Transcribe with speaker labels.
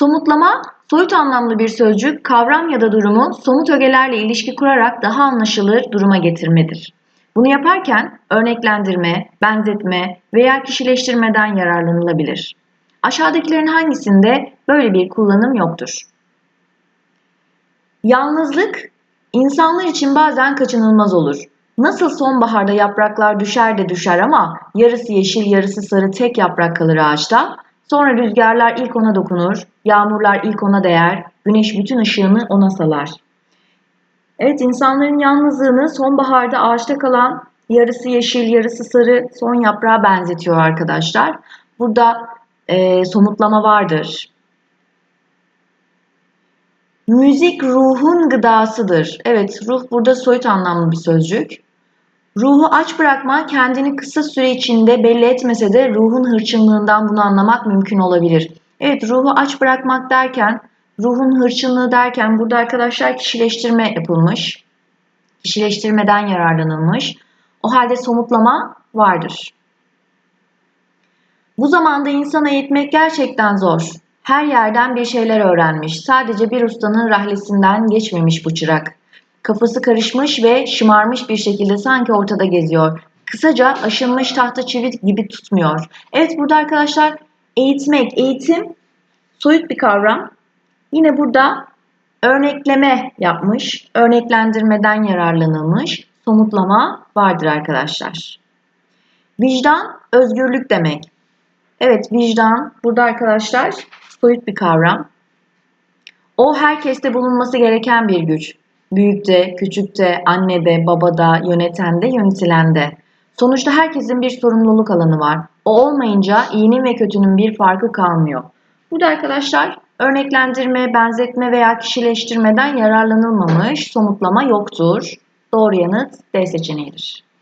Speaker 1: Somutlama, soyut anlamlı bir sözcük, kavram ya da durumu somut ögelerle ilişki kurarak daha anlaşılır duruma getirmedir. Bunu yaparken örneklendirme, benzetme veya kişileştirmeden yararlanılabilir. Aşağıdakilerin hangisinde böyle bir kullanım yoktur? Yalnızlık, insanlar için bazen kaçınılmaz olur. Nasıl sonbaharda yapraklar düşer de düşer ama yarısı yeşil yarısı sarı tek yaprak kalır ağaçta, sonra rüzgarlar ilk ona dokunur, yağmurlar ilk ona değer, güneş bütün ışığını ona salar. Evet insanların yalnızlığını sonbaharda ağaçta kalan yarısı yeşil yarısı sarı son yaprağa benzetiyor arkadaşlar. Burada e, somutlama vardır. Müzik ruhun gıdasıdır. Evet, ruh burada soyut anlamlı bir sözcük. Ruhu aç bırakma kendini kısa süre içinde belli etmese de ruhun hırçınlığından bunu anlamak mümkün olabilir. Evet, ruhu aç bırakmak derken, ruhun hırçınlığı derken burada arkadaşlar kişileştirme yapılmış. Kişileştirmeden yararlanılmış. O halde somutlama vardır. Bu zamanda insan eğitmek gerçekten zor. Her yerden bir şeyler öğrenmiş. Sadece bir ustanın rahlesinden geçmemiş bu çırak. Kafası karışmış ve şımarmış bir şekilde sanki ortada geziyor. Kısaca aşınmış tahta çivi gibi tutmuyor. Evet burada arkadaşlar eğitmek, eğitim soyut bir kavram. Yine burada örnekleme yapmış, örneklendirmeden yararlanılmış, somutlama vardır arkadaşlar. Vicdan, özgürlük demek. Evet, vicdan burada arkadaşlar soyut bir kavram. O herkeste bulunması gereken bir güç. Büyükte, küçükte, annede, babada, yönetende, yönetilende. Sonuçta herkesin bir sorumluluk alanı var. O olmayınca iyinin ve kötünün bir farkı kalmıyor. Burada arkadaşlar örneklendirme, benzetme veya kişileştirmeden yararlanılmamış somutlama yoktur. Doğru yanıt D seçeneğidir.